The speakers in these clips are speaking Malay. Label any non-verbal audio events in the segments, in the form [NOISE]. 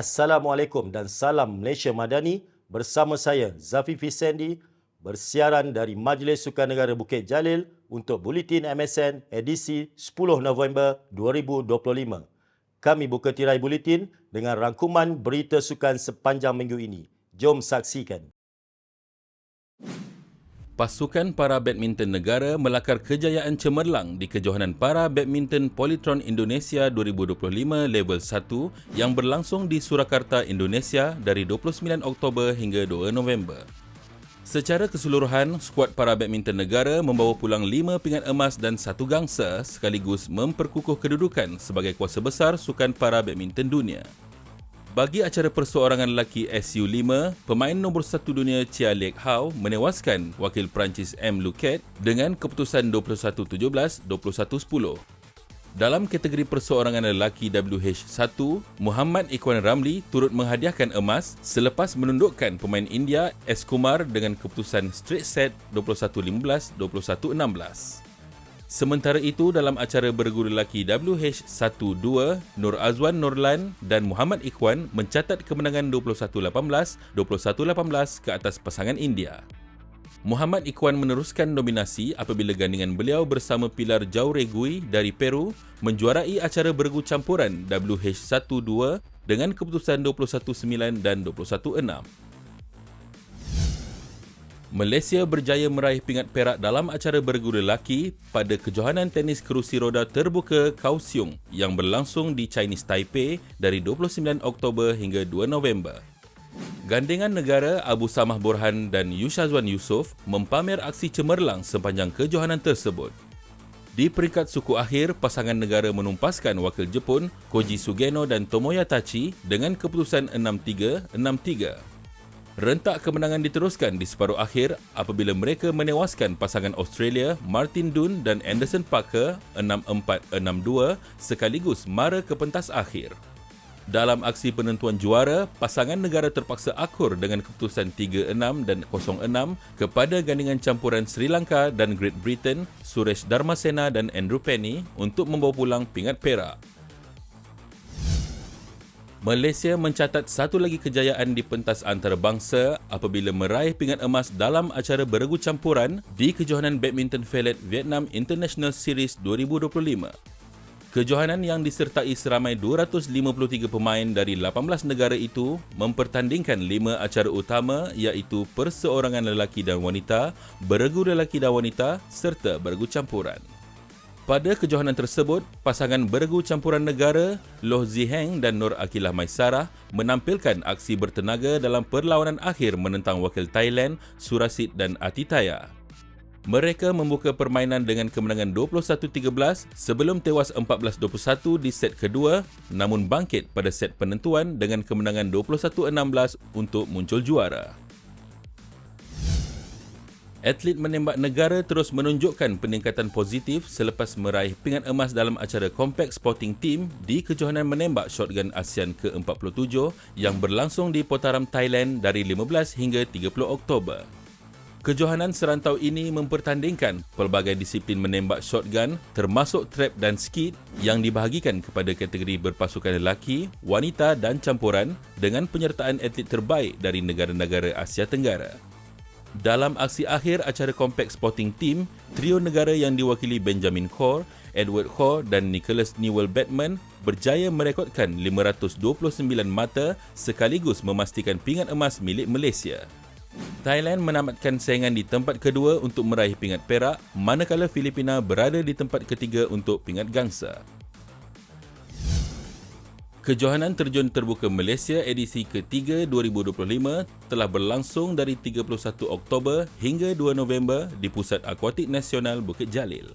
Assalamualaikum dan salam Malaysia Madani bersama saya Zafi Fisendi bersiaran dari Majlis Sukan Negara Bukit Jalil untuk Buletin MSN edisi 10 November 2025. Kami buka tirai buletin dengan rangkuman berita sukan sepanjang minggu ini. Jom saksikan. Pasukan para badminton negara melakar kejayaan cemerlang di kejohanan para badminton Polytron Indonesia 2025 level 1 yang berlangsung di Surakarta, Indonesia dari 29 Oktober hingga 2 November. Secara keseluruhan, skuad para badminton negara membawa pulang 5 pingat emas dan satu gangsa sekaligus memperkukuh kedudukan sebagai kuasa besar sukan para badminton dunia. Bagi acara perseorangan lelaki SU5, pemain nombor satu dunia Chia Lek Hao menewaskan wakil Perancis M. Luquet dengan keputusan 21-17, 21-10. Dalam kategori perseorangan lelaki WH1, Muhammad Ikhwan Ramli turut menghadiahkan emas selepas menundukkan pemain India S. Kumar dengan keputusan straight set 21-15, 21-16. Sementara itu, dalam acara berguru lelaki WH12, Nur Azwan Nurlan dan Muhammad Ikhwan mencatat kemenangan 21-18, 21-18 ke atas pasangan India. Muhammad Ikhwan meneruskan dominasi apabila gandingan beliau bersama Pilar Jauregui dari Peru menjuarai acara bergu campuran WH12 dengan keputusan 21-9 dan 21-6. Malaysia berjaya meraih pingat perak dalam acara bergu lelaki pada kejohanan tenis kerusi roda terbuka Kaohsiung yang berlangsung di Chinese Taipei dari 29 Oktober hingga 2 November. Gandingan negara Abu Samah Borhan dan Yushazwan Yusof mempamer aksi cemerlang sepanjang kejohanan tersebut. Di peringkat suku akhir, pasangan negara menumpaskan wakil Jepun Koji Sugeno dan Tomoya Tachi dengan keputusan 6-3, 6-3. Rentak kemenangan diteruskan di separuh akhir apabila mereka menewaskan pasangan Australia Martin Dunn dan Anderson Parker 6-4-6-2 sekaligus mara ke pentas akhir. Dalam aksi penentuan juara, pasangan negara terpaksa akur dengan keputusan 3-6 dan 0-6 kepada gandingan campuran Sri Lanka dan Great Britain, Suresh Dharmasena dan Andrew Penny untuk membawa pulang pingat perak. Malaysia mencatat satu lagi kejayaan di pentas antarabangsa apabila meraih pingat emas dalam acara beregu campuran di kejohanan badminton felet Vietnam International Series 2025. Kejohanan yang disertai seramai 253 pemain dari 18 negara itu mempertandingkan lima acara utama iaitu perseorangan lelaki dan wanita, beregu lelaki dan wanita serta beregu campuran. Pada kejohanan tersebut, pasangan bergu campuran negara Loh Ziheng dan Nur Akilah Maisarah menampilkan aksi bertenaga dalam perlawanan akhir menentang wakil Thailand Surasit dan Atitaya. Mereka membuka permainan dengan kemenangan 21-13 sebelum tewas 14-21 di set kedua namun bangkit pada set penentuan dengan kemenangan 21-16 untuk muncul juara. Atlet menembak negara terus menunjukkan peningkatan positif selepas meraih pingat emas dalam acara Compact Sporting Team di kejohanan menembak shotgun ASEAN ke-47 yang berlangsung di Potaram, Thailand dari 15 hingga 30 Oktober. Kejohanan serantau ini mempertandingkan pelbagai disiplin menembak shotgun termasuk trap dan skid yang dibahagikan kepada kategori berpasukan lelaki, wanita dan campuran dengan penyertaan atlet terbaik dari negara-negara Asia Tenggara. Dalam aksi akhir acara Compact Sporting Team, trio negara yang diwakili Benjamin Kaur, Edward Kaur dan Nicholas Newell Batman berjaya merekodkan 529 mata sekaligus memastikan pingat emas milik Malaysia. Thailand menamatkan saingan di tempat kedua untuk meraih pingat perak, manakala Filipina berada di tempat ketiga untuk pingat gangsa. Kejohanan Terjun Terbuka Malaysia edisi ketiga 2025 telah berlangsung dari 31 Oktober hingga 2 November di Pusat Akuatik Nasional Bukit Jalil.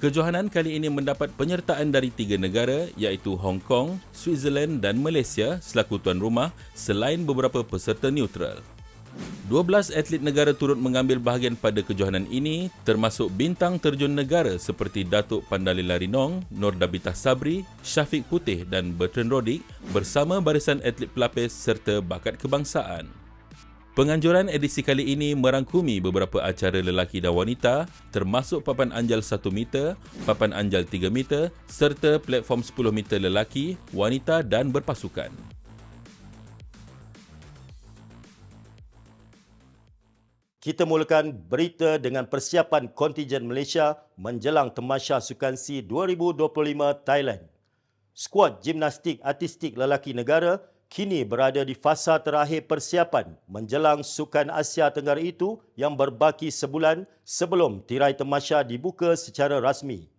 Kejohanan kali ini mendapat penyertaan dari tiga negara iaitu Hong Kong, Switzerland dan Malaysia selaku tuan rumah selain beberapa peserta neutral. 12 atlet negara turut mengambil bahagian pada kejohanan ini termasuk bintang terjun negara seperti Datuk Pandalila Rinong, Nur Dabita Sabri, Syafiq Putih dan Bertrand Rodik bersama barisan atlet pelapis serta bakat kebangsaan. Penganjuran edisi kali ini merangkumi beberapa acara lelaki dan wanita termasuk papan anjal 1 meter, papan anjal 3 meter serta platform 10 meter lelaki, wanita dan berpasukan. Kita mulakan berita dengan persiapan kontingen Malaysia menjelang Temasya Sukan C 2025 Thailand. Skuad gimnastik artistik lelaki negara kini berada di fasa terakhir persiapan menjelang Sukan Asia Tenggara itu yang berbaki sebulan sebelum tirai Temasya dibuka secara rasmi.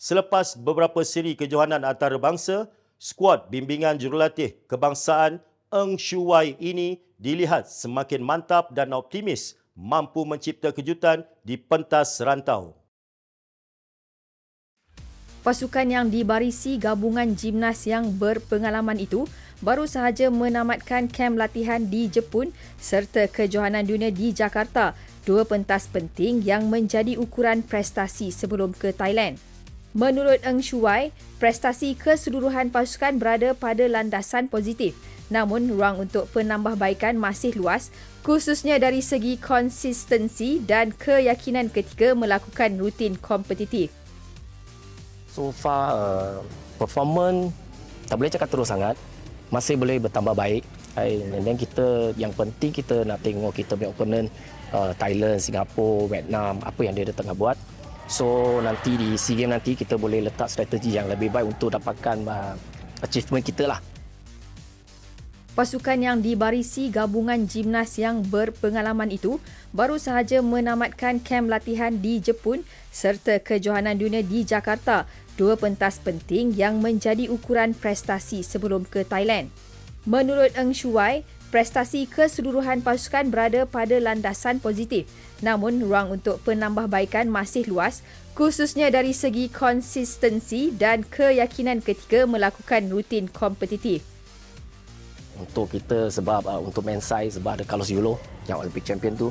Selepas beberapa siri kejohanan antarabangsa, skuad bimbingan jurulatih kebangsaan Eng Shuwai ini dilihat semakin mantap dan optimis mampu mencipta kejutan di pentas rantau. Pasukan yang dibarisi gabungan gimnas yang berpengalaman itu baru sahaja menamatkan kem latihan di Jepun serta kejohanan dunia di Jakarta, dua pentas penting yang menjadi ukuran prestasi sebelum ke Thailand. Menurut Eng Shuai, prestasi keseluruhan pasukan berada pada landasan positif namun ruang untuk penambahbaikan masih luas khususnya dari segi konsistensi dan keyakinan ketika melakukan rutin kompetitif. So far uh, performance tak boleh cakap terus sangat. Masih boleh bertambah baik. And then kita yang penting kita nak tengok kita punya opponent uh, Thailand, Singapura, Vietnam apa yang dia tengah buat. So nanti di SEA Games nanti kita boleh letak strategi yang lebih baik untuk dapatkan uh, achievement kita lah Pasukan yang dibarisi gabungan gimnas yang berpengalaman itu baru sahaja menamatkan kem latihan di Jepun serta kejohanan dunia di Jakarta, dua pentas penting yang menjadi ukuran prestasi sebelum ke Thailand. Menurut Eng Shuai, prestasi keseluruhan pasukan berada pada landasan positif. Namun ruang untuk penambahbaikan masih luas khususnya dari segi konsistensi dan keyakinan ketika melakukan rutin kompetitif untuk kita sebab uh, untuk main size sebab ada Carlos Yulo yang Olympic champion tu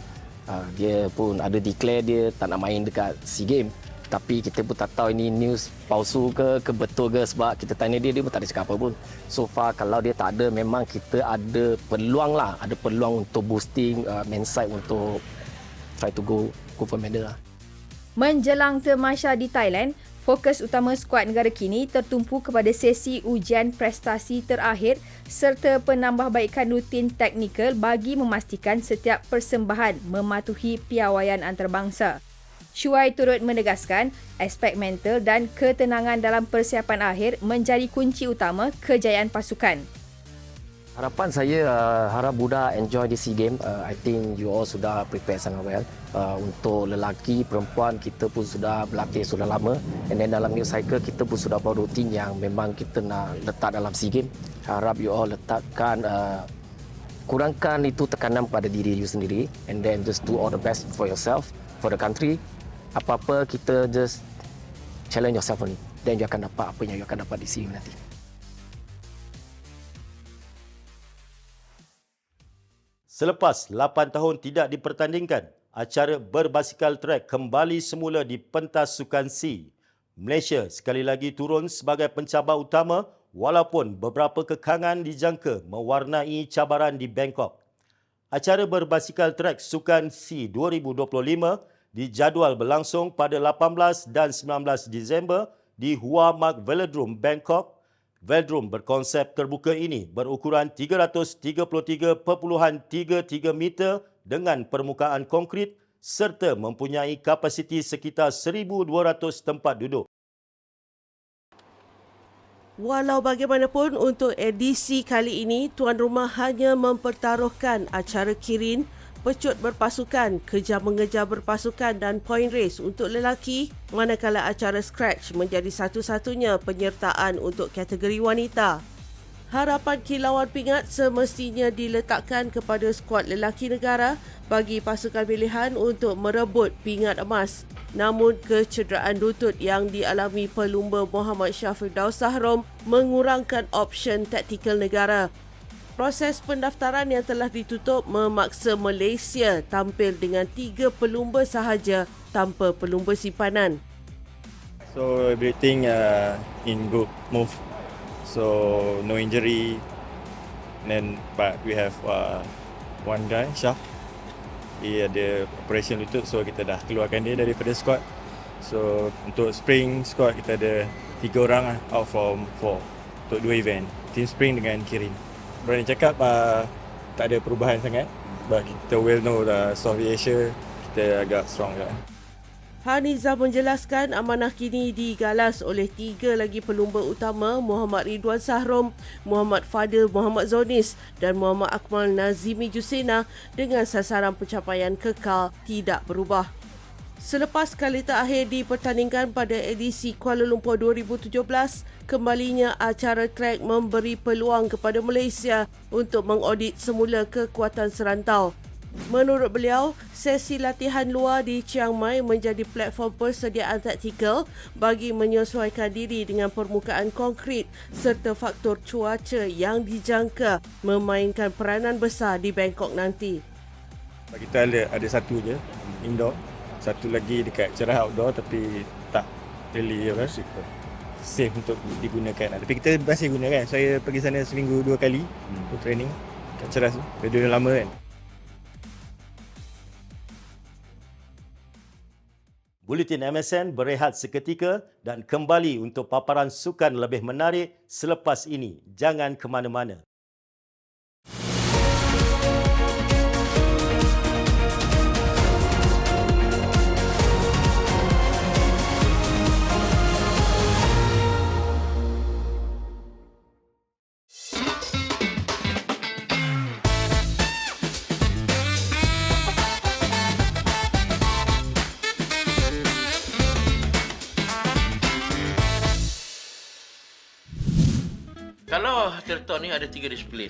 uh, dia pun ada declare dia tak nak main dekat SEA Games. Tapi kita pun tak tahu ini news palsu ke ke betul ke sebab kita tanya dia dia pun tak ada cakap apa pun. So far kalau dia tak ada memang kita ada peluang lah. Ada peluang untuk boosting uh, main side untuk try to go go for medal lah. Menjelang Temasya di Thailand, Fokus utama skuad negara kini tertumpu kepada sesi ujian prestasi terakhir serta penambahbaikan rutin teknikal bagi memastikan setiap persembahan mematuhi piawaian antarabangsa. Shuai turut menegaskan aspek mental dan ketenangan dalam persiapan akhir menjadi kunci utama kejayaan pasukan. Harapan saya uh, harap budak enjoy di SEA Games. Uh, I think you all sudah prepare sangat well. Uh, untuk lelaki, perempuan kita pun sudah berlatih sudah lama. And then dalam new cycle kita pun sudah buat rutin yang memang kita nak letak dalam SEA Games. Harap you all letakkan uh, kurangkan itu tekanan pada diri you sendiri and then just do all the best for yourself, for the country. Apa-apa kita just challenge yourself only. Then you akan dapat apa yang you akan dapat di SEA nanti. Selepas 8 tahun tidak dipertandingkan, acara berbasikal trek kembali semula di pentas Sukan C. Malaysia sekali lagi turun sebagai pencabar utama walaupun beberapa kekangan dijangka mewarnai cabaran di Bangkok. Acara berbasikal trek Sukan C 2025 dijadual berlangsung pada 18 dan 19 Disember di Hua Mak Velodrome, Bangkok Velodrome berkonsep terbuka ini berukuran 333.33 meter dengan permukaan konkrit serta mempunyai kapasiti sekitar 1,200 tempat duduk. Walau bagaimanapun untuk edisi kali ini, tuan rumah hanya mempertaruhkan acara kirin pecut berpasukan, kejar mengejar berpasukan dan point race untuk lelaki, manakala acara scratch menjadi satu-satunya penyertaan untuk kategori wanita. Harapan kilauan pingat semestinya diletakkan kepada skuad lelaki negara bagi pasukan pilihan untuk merebut pingat emas. Namun kecederaan lutut yang dialami pelumba Muhammad Syafir Daus Sahrom mengurangkan option taktikal negara Proses pendaftaran yang telah ditutup memaksa Malaysia tampil dengan tiga pelumba sahaja tanpa pelumba simpanan. So everything uh, in good move. So no injury. Then but we have uh, one guy, Shah. Dia ada operation lutut so kita dah keluarkan dia daripada squad. So untuk spring squad kita ada tiga orang lah, out from four untuk dua event. Team spring dengan Kirin. Berani cakap uh, tak ada perubahan sangat. But kita well know the Southeast Asia, kita agak strong lah. Haniza menjelaskan amanah kini digalas oleh tiga lagi pelumba utama Muhammad Ridwan Sahrom, Muhammad Fadil Muhammad Zonis dan Muhammad Akmal Nazimi Jusena dengan sasaran pencapaian kekal tidak berubah. Selepas kali terakhir dipertandingkan pada edisi Kuala Lumpur 2017, kembalinya acara track memberi peluang kepada Malaysia untuk mengaudit semula kekuatan serantau. Menurut beliau, sesi latihan luar di Chiang Mai menjadi platform persediaan taktikal bagi menyesuaikan diri dengan permukaan konkret serta faktor cuaca yang dijangka memainkan peranan besar di Bangkok nanti. Kita ada, ada satu je, indoor. Satu lagi dekat cerah outdoor tapi tak really apa, safe untuk digunakan. Tapi kita masih gunakan. Saya pergi sana seminggu dua kali untuk training kat cerah tu. Dah lama kan. Buletin MSN berehat seketika dan kembali untuk paparan sukan lebih menarik selepas ini. Jangan ke mana-mana. Kalau triathlon ni ada tiga disiplin.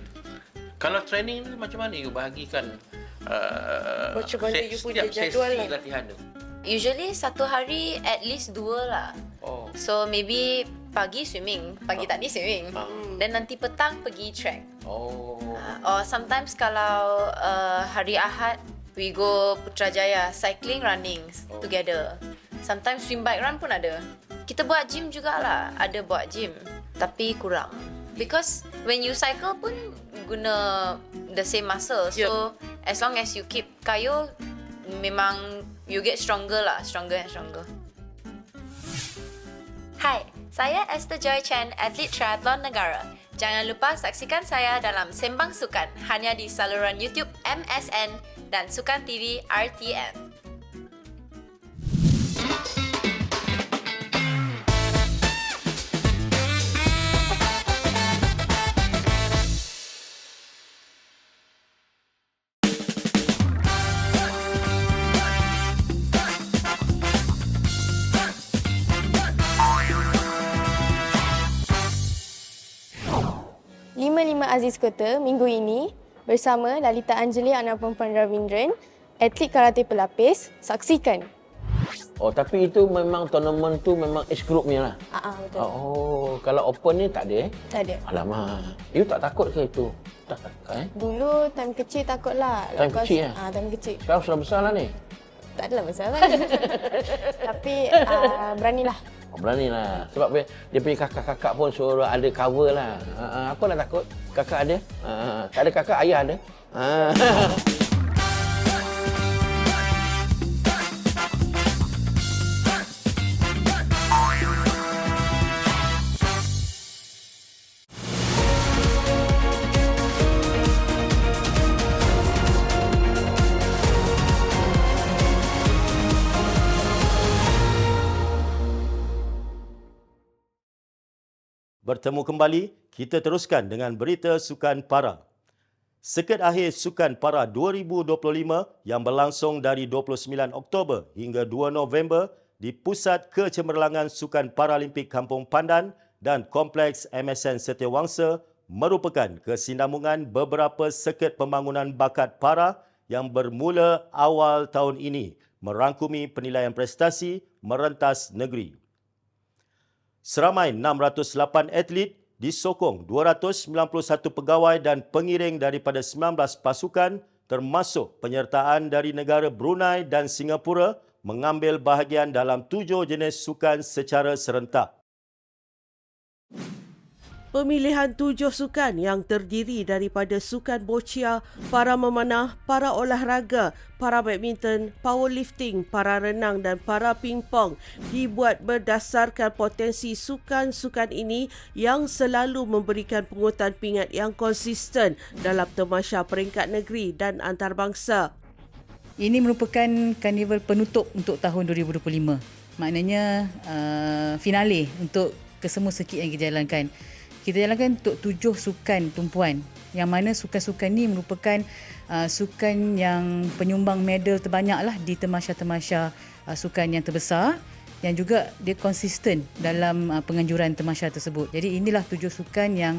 Kalau training ni macam mana you bahagikan uh, Macam mana se- you punya setiap jadual sesi lah? latihan tu? Usually satu hari at least dua lah. Oh. So maybe pagi swimming, pagi tadi swimming. Ah. Then nanti petang pergi track. Oh. Uh, or sometimes kalau uh, hari Ahad we go Putrajaya cycling running Oh. together. Sometimes swim bike run pun ada. Kita buat gym jugalah. Ada buat gym. Tapi kurang. Because when you cycle pun guna the same muscle. So as long as you keep kayo memang you get stronger lah, stronger and stronger. Hai, saya Esther Joy Chen, atlet triathlon negara. Jangan lupa saksikan saya dalam Sembang Sukan hanya di saluran YouTube MSN dan Sukan TV RTM. Aziz Kota minggu ini bersama Lalita Anjali anak perempuan Ravindran, atlet karate pelapis. Saksikan. Oh, tapi itu memang tournament tu memang age group punya lah. Ah, ah, betul. Oh, kalau open ni tak ada eh? Tak ada. Alamak. You tak takut ke itu? Tak takut eh? Dulu time kecil takut lah. Time kecil, eh? Ah, time kecil. Sekarang sudah besar lah ni. Tak adalah masalah. [LAUGHS] Tapi ah, beranilah. Oh, berani lah. Sebab dia, dia punya kakak-kakak pun suruh ada cover lah. Ha, ha, apa nak takut? Kakak ada? Ha. Tak ada kakak, ayah ada. Ha. [LAUGHS] Bertemu kembali, kita teruskan dengan berita Sukan Para. Seket akhir Sukan Para 2025 yang berlangsung dari 29 Oktober hingga 2 November di Pusat Kecemerlangan Sukan Paralimpik Kampung Pandan dan Kompleks MSN Setiawangsa merupakan kesinambungan beberapa seket pembangunan bakat para yang bermula awal tahun ini merangkumi penilaian prestasi merentas negeri. Seramai 608 atlet disokong 291 pegawai dan pengiring daripada 19 pasukan termasuk penyertaan dari negara Brunei dan Singapura mengambil bahagian dalam tujuh jenis sukan secara serentak. Pemilihan tujuh sukan yang terdiri daripada sukan boccia, para memanah, para olahraga, para badminton, powerlifting, para renang dan para pingpong dibuat berdasarkan potensi sukan-sukan ini yang selalu memberikan pungutan pingat yang konsisten dalam temasya peringkat negeri dan antarabangsa. Ini merupakan karnival penutup untuk tahun 2025. Maknanya uh, finale untuk kesemua sirkuit yang kita jalankan. Kita jalankan untuk tujuh sukan tumpuan yang mana sukan-sukan ni merupakan uh, sukan yang penyumbang medal terbanyak lah di temasya-temasya uh, sukan yang terbesar yang juga dia konsisten dalam uh, penganjuran temasya tersebut. Jadi inilah tujuh sukan yang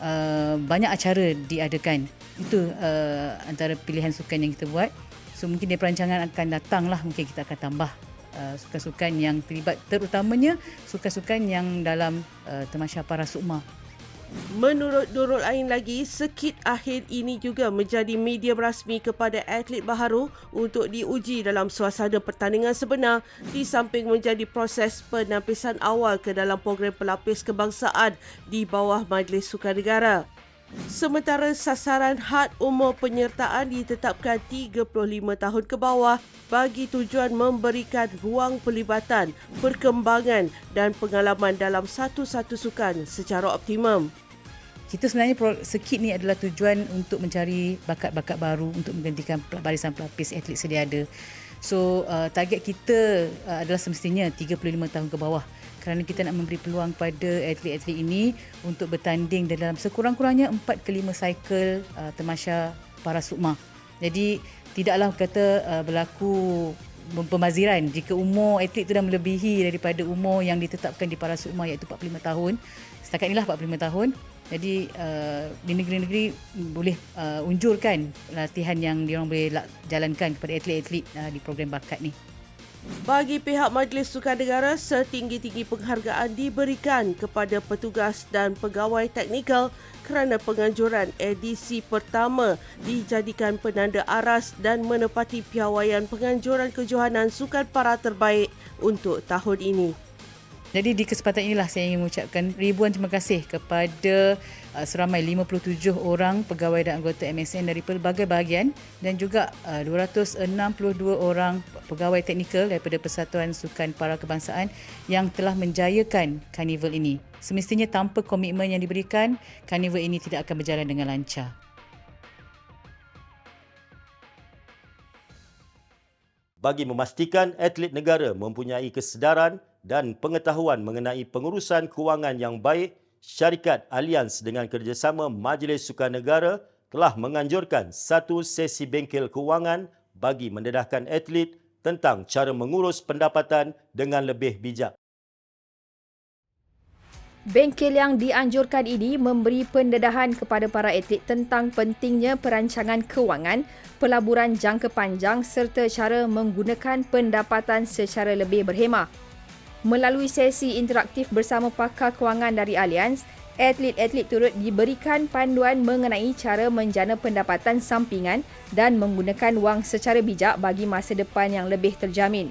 uh, banyak acara diadakan. Itu uh, antara pilihan sukan yang kita buat. So mungkin dia perancangan akan datang lah mungkin kita akan tambah uh, sukan-sukan yang terlibat terutamanya sukan-sukan yang dalam uh, temasya para sukma. Menurut Nurul Ain lagi, sekit akhir ini juga menjadi medium rasmi kepada atlet baharu untuk diuji dalam suasana pertandingan sebenar di samping menjadi proses penampisan awal ke dalam program pelapis kebangsaan di bawah Majlis Sukan Negara. Sementara sasaran had umur penyertaan ditetapkan 35 tahun ke bawah bagi tujuan memberikan ruang pelibatan, perkembangan dan pengalaman dalam satu-satu sukan secara optimum. Kita sebenarnya sekit ni adalah tujuan untuk mencari bakat-bakat baru untuk menggantikan barisan pelapis atlet sedia ada. So uh, target kita uh, adalah semestinya 35 tahun ke bawah kerana kita nak memberi peluang pada atlet-atlet ini untuk bertanding dalam sekurang-kurangnya 4 ke 5 cycle uh, temasya para sukma. Jadi tidaklah kata uh, berlaku pemaziran jika umur atlet itu dah melebihi daripada umur yang ditetapkan di para sukma iaitu 45 tahun. Setakat inilah 45 tahun. Jadi uh, di negeri-negeri boleh uh, unjurkan latihan yang diorang boleh jalankan kepada atlet-atlet uh, di program bakat ni. Bagi pihak Majlis Sukan Negara, setinggi-tinggi penghargaan diberikan kepada petugas dan pegawai teknikal kerana penganjuran edisi pertama dijadikan penanda aras dan menepati piawaian penganjuran kejohanan sukan para terbaik untuk tahun ini. Jadi di kesempatan inilah saya ingin mengucapkan ribuan terima kasih kepada uh, seramai 57 orang pegawai dan anggota MSN dari pelbagai bahagian dan juga uh, 262 orang pegawai teknikal daripada Persatuan Sukan Para Kebangsaan yang telah menjayakan karnival ini. Semestinya tanpa komitmen yang diberikan, karnival ini tidak akan berjalan dengan lancar. Bagi memastikan atlet negara mempunyai kesedaran dan pengetahuan mengenai pengurusan kewangan yang baik, syarikat Allianz dengan kerjasama Majlis Sukan Negara telah menganjurkan satu sesi bengkel kewangan bagi mendedahkan atlet tentang cara mengurus pendapatan dengan lebih bijak. Bengkel yang dianjurkan ini memberi pendedahan kepada para atlet tentang pentingnya perancangan kewangan, pelaburan jangka panjang serta cara menggunakan pendapatan secara lebih berhemah. Melalui sesi interaktif bersama pakar kewangan dari Allianz, atlet-atlet turut diberikan panduan mengenai cara menjana pendapatan sampingan dan menggunakan wang secara bijak bagi masa depan yang lebih terjamin.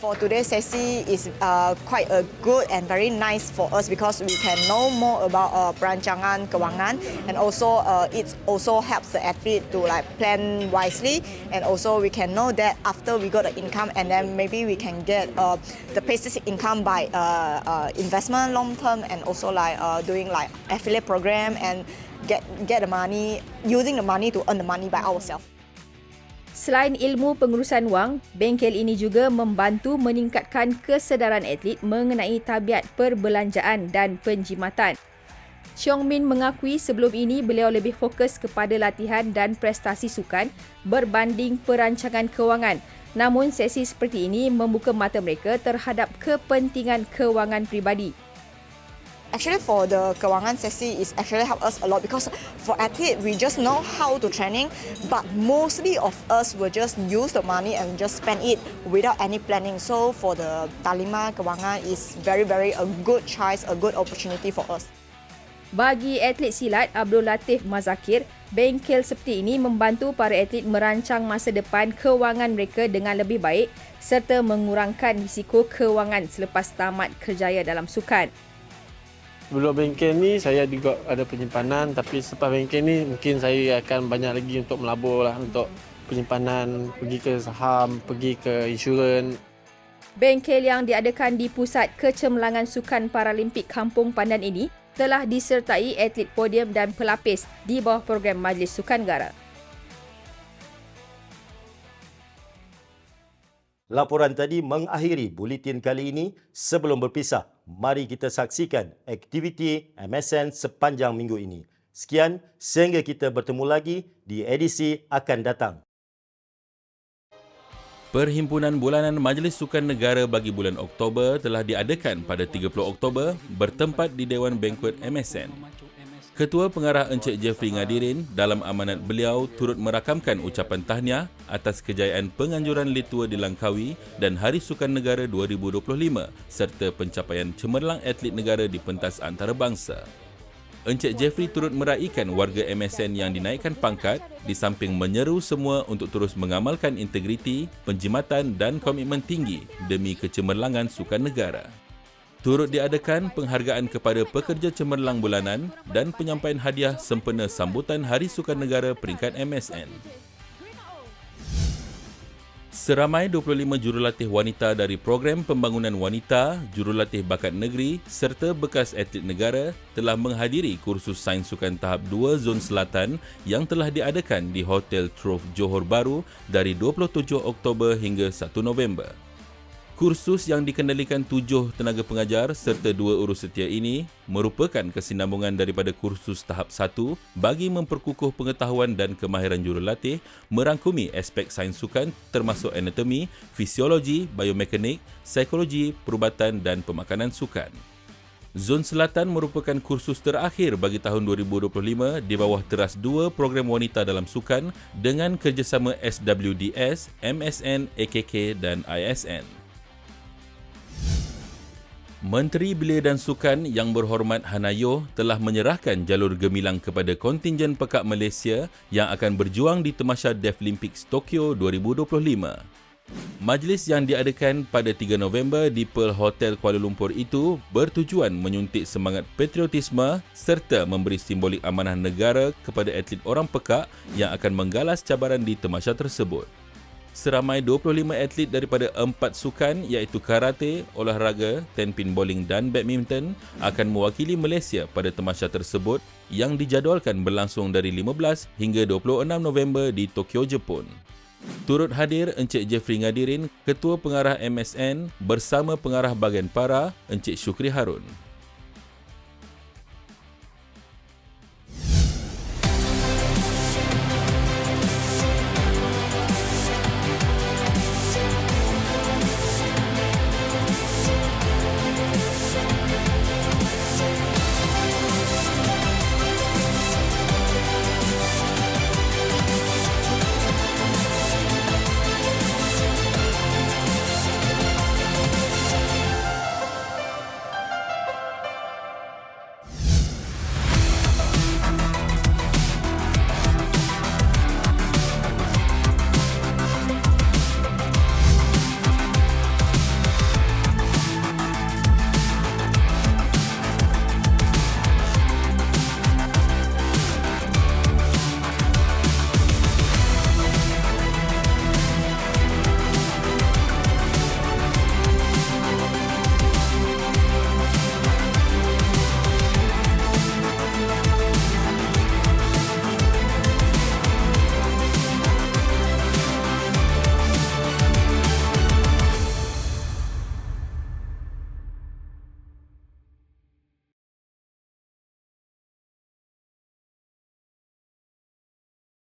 For today's sesi is uh, quite a good and very nice for us because we can know more about uh, perancangan kewangan and also uh, it also helps the athlete to like plan wisely and also we can know that after we got the income and then maybe we can get uh, the passive income by uh, uh, investment long term and also like uh, doing like affiliate program and get get the money using the money to earn the money by ourselves. Selain ilmu pengurusan wang, bengkel ini juga membantu meningkatkan kesedaran atlet mengenai tabiat perbelanjaan dan penjimatan. Cheong Min mengakui sebelum ini beliau lebih fokus kepada latihan dan prestasi sukan berbanding perancangan kewangan. Namun sesi seperti ini membuka mata mereka terhadap kepentingan kewangan pribadi. Actually, for the kewangan sesi is actually help us a lot because for athlete we just know how to training, but mostly of us will just use the money and just spend it without any planning. So for the talima kewangan is very very a good choice, a good opportunity for us. Bagi atlet silat Abdul Latif Mazakir, bengkel seperti ini membantu para atlet merancang masa depan kewangan mereka dengan lebih baik serta mengurangkan risiko kewangan selepas tamat kerjaya dalam sukan. Sebelum bengkel ni saya juga ada penyimpanan tapi selepas bengkel ni mungkin saya akan banyak lagi untuk melabur lah untuk penyimpanan, pergi ke saham, pergi ke insurans. Bengkel yang diadakan di Pusat Kecemerlangan Sukan Paralimpik Kampung Pandan ini telah disertai atlet podium dan pelapis di bawah program Majlis Sukan Negara. Laporan tadi mengakhiri buletin kali ini. Sebelum berpisah, mari kita saksikan aktiviti MSN sepanjang minggu ini. Sekian, sehingga kita bertemu lagi di edisi akan datang. Perhimpunan Bulanan Majlis Sukan Negara bagi bulan Oktober telah diadakan pada 30 Oktober bertempat di Dewan Banquet MSN. Ketua Pengarah Encik Jeffrey Ngadirin dalam amanat beliau turut merakamkan ucapan tahniah atas kejayaan penganjuran Litua di Langkawi dan Hari Sukan Negara 2025 serta pencapaian cemerlang atlet negara di pentas antarabangsa. Encik Jeffrey turut meraihkan warga MSN yang dinaikkan pangkat di samping menyeru semua untuk terus mengamalkan integriti, penjimatan dan komitmen tinggi demi kecemerlangan sukan negara. Turut diadakan penghargaan kepada pekerja cemerlang bulanan dan penyampaian hadiah sempena sambutan Hari Sukan Negara peringkat MSN. Seramai 25 jurulatih wanita dari program pembangunan wanita, jurulatih bakat negeri serta bekas atlet negara telah menghadiri kursus sains sukan tahap 2 Zon Selatan yang telah diadakan di Hotel Trove Johor Bahru dari 27 Oktober hingga 1 November. Kursus yang dikendalikan tujuh tenaga pengajar serta dua urus setia ini merupakan kesinambungan daripada kursus tahap satu bagi memperkukuh pengetahuan dan kemahiran jurulatih merangkumi aspek sains sukan termasuk anatomi, fisiologi, biomekanik, psikologi, perubatan dan pemakanan sukan. Zon Selatan merupakan kursus terakhir bagi tahun 2025 di bawah teras dua program wanita dalam sukan dengan kerjasama SWDS, MSN, AKK dan ISN. Menteri Belia dan Sukan Yang Berhormat Hanayo telah menyerahkan jalur gemilang kepada kontingen pekak Malaysia yang akan berjuang di Temasya Deaflympics Tokyo 2025. Majlis yang diadakan pada 3 November di Pearl Hotel Kuala Lumpur itu bertujuan menyuntik semangat patriotisme serta memberi simbolik amanah negara kepada atlet orang pekak yang akan menggalas cabaran di Temasya tersebut seramai 25 atlet daripada empat sukan iaitu karate, olahraga, ten pin bowling dan badminton akan mewakili Malaysia pada temasya tersebut yang dijadualkan berlangsung dari 15 hingga 26 November di Tokyo, Jepun. Turut hadir Encik Jeffrey Ngadirin, Ketua Pengarah MSN bersama Pengarah Bahagian Para Encik Syukri Harun.